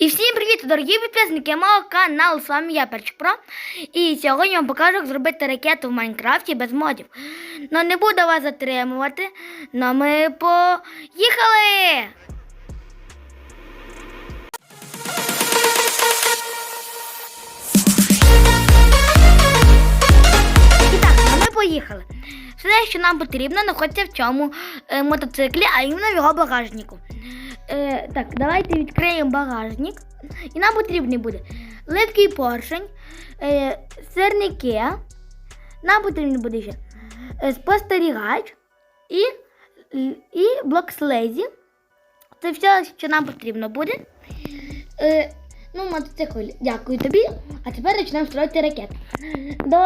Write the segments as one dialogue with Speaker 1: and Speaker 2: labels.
Speaker 1: І всім привіт, дорогі підписники мого каналу. З вами я Перчик Про. І сьогодні вам покажу, як зробити ракету в Майнкрафті без модів. Ну не буду вас затримувати. Ну ми поїхали! І так, ну ми поїхали. Все, що нам потрібно, знаходиться в цьому е, мотоциклі, а іменно в його багажнику. Е, так, давайте відкриємо багажник. І нам потрібний буде липкий поршень, е, сирники. Нам потрібен буде ще е, спостерігач і, і блок слезі. Це все, що нам потрібно буде. Е, ну, мотоцикл, дякую тобі. А тепер почнемо строїти ракету. До,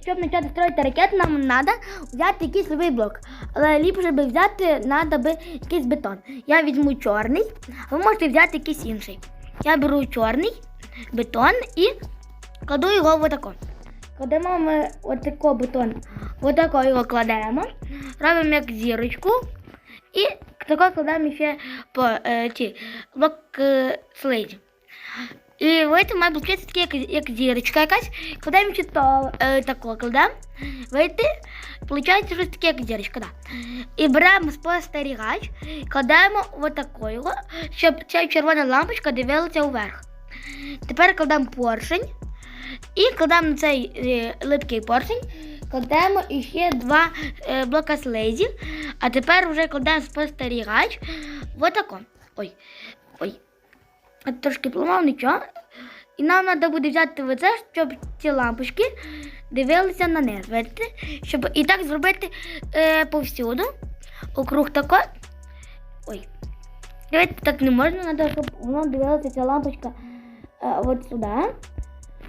Speaker 1: щоб почати строїти ракету, нам треба взяти якийсь новий блок. Але ліпше би взяти треба би якийсь бетон. Я візьму чорний, ви можете взяти якийсь інший. Я беру чорний бетон і кладу його в отако. Кладемо ми отако бетон, отако його кладемо, робимо як зірочку і тако кладемо ще по е, ті, блок е, слизі. І вийти має получитися таке, як, як зірочка якась. Кладемо чи то е, тако кладемо. Вийти, виходить щось таке, як зірочка, да. І беремо спостерігач, кладемо отако його, щоб ця червона лампочка дивилася вверх. Тепер кладемо поршень і кладемо на цей е, липкий поршень, кладемо іще два е, блока слизі, а тепер вже кладемо спостерігач отако. Ой, ой. Трошки поламав, нічого. І нам треба буде взяти оце, щоб ці лампочки дивилися на низ. Щоб і так зробити е, повсюду. Округ тако. Ой. Давайте так не можна, треба, щоб воно дивилася ця лампочка е, от сюди.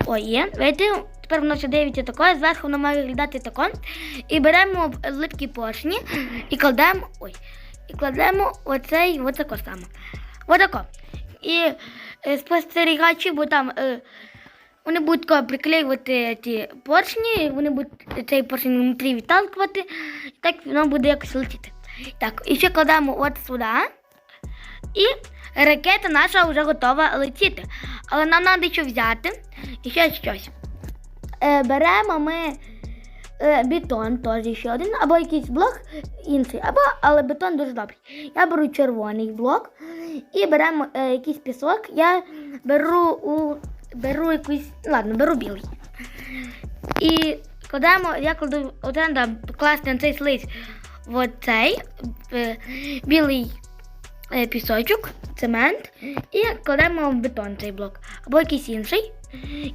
Speaker 1: Ой, є. Бачите? Тепер воно ще дивиться тако, зверху воно має виглядати тако. І беремо липкі поршні і кладемо. Ой. І кладемо оцей отако саме. Отако. І е, спостерігачі, бо там е, вони будуть приклеювати ті поршні, вони будуть цей поршень внутрі відталкувати, і так воно буде якось летіти. Так, і ще кладемо от сюди. І ракета наша вже готова летіти. Але нам треба ще взяти і ще щось. Е, беремо ми бетон, теж ще один, або якийсь блок інший, або, але бетон дуже добрий. Я беру червоний блок і беремо е, якийсь пісок. Я беру у беру якийсь, ладно, беру білий. І кладемо, я кладу один там покласти на цей слизь оцей е, білий е, пісочок, цемент, і кладемо в бетон цей блок, або якийсь інший.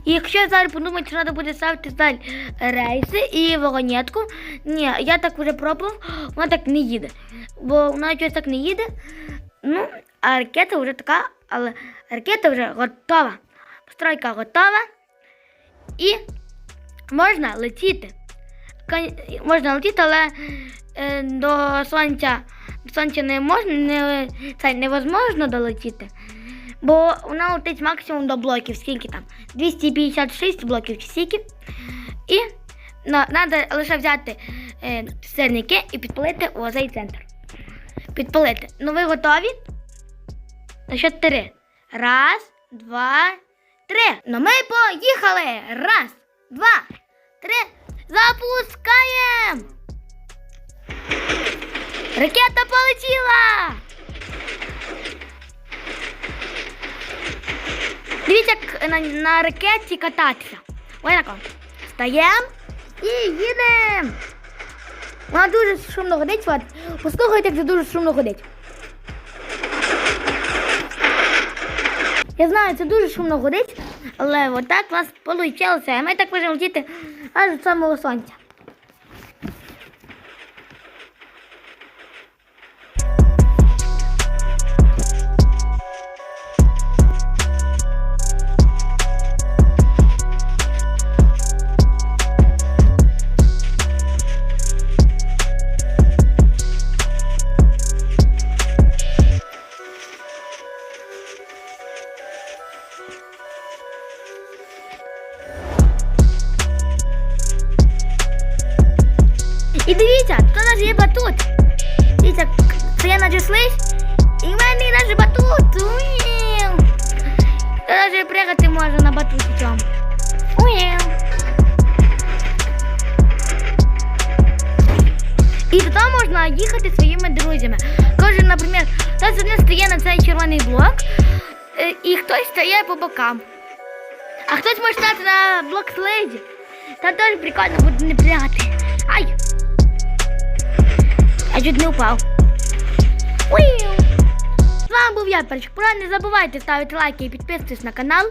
Speaker 1: І якщо я зараз подумати, що треба буде ставити далі рейси і вагонетку, ні, я так вже пробував, вона так не їде. Бо вона щось так не їде. Ну, а ракета вже така, але ракета вже готова. Постройка готова. І можна летіти. Можна летіти, але е, до сонця, до сонця не можна, не, це невозможно долетіти. Бо вона летить максимум до блоків, скільки там? 256 блоків чи скільки. І треба лише взяти е, сирники і підпалити у цей центр. Підпалити. Ну ви готові? На що три. Раз, два, три. Ну ми поїхали. Раз, два, три. Запускаємо. Ракета полетіла. Дивіться, як на, на ракеті кататися. Ось тако. Стаємо і їдемо. Вона дуже шумно ходить. Послухайте, як дуже шумно ходить. Я знаю, це дуже шумно горить, але отак у нас вийшло. А ми так можемо летіти аж до самого сонця. І дивіться, тут у є батут. Дивіться, це я наче слизь, і в мене наш батут. Уіу. навіть пригати може на батуті цьому. Уєу. І туди можна їхати своїми друзями. Кожен, наприклад, хтось один стає на цей червоний блок, е, і хтось стає по бокам. А хтось може стати на блок слейді. Там теж прикольно буде не пригати. Ай! Я чуть не упав. Уіу! З вами був я, Перчик Пора. Не забувайте ставити лайки і підписуватись на канал.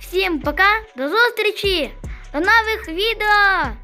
Speaker 1: Всім пока, до зустрічі! До нових відео!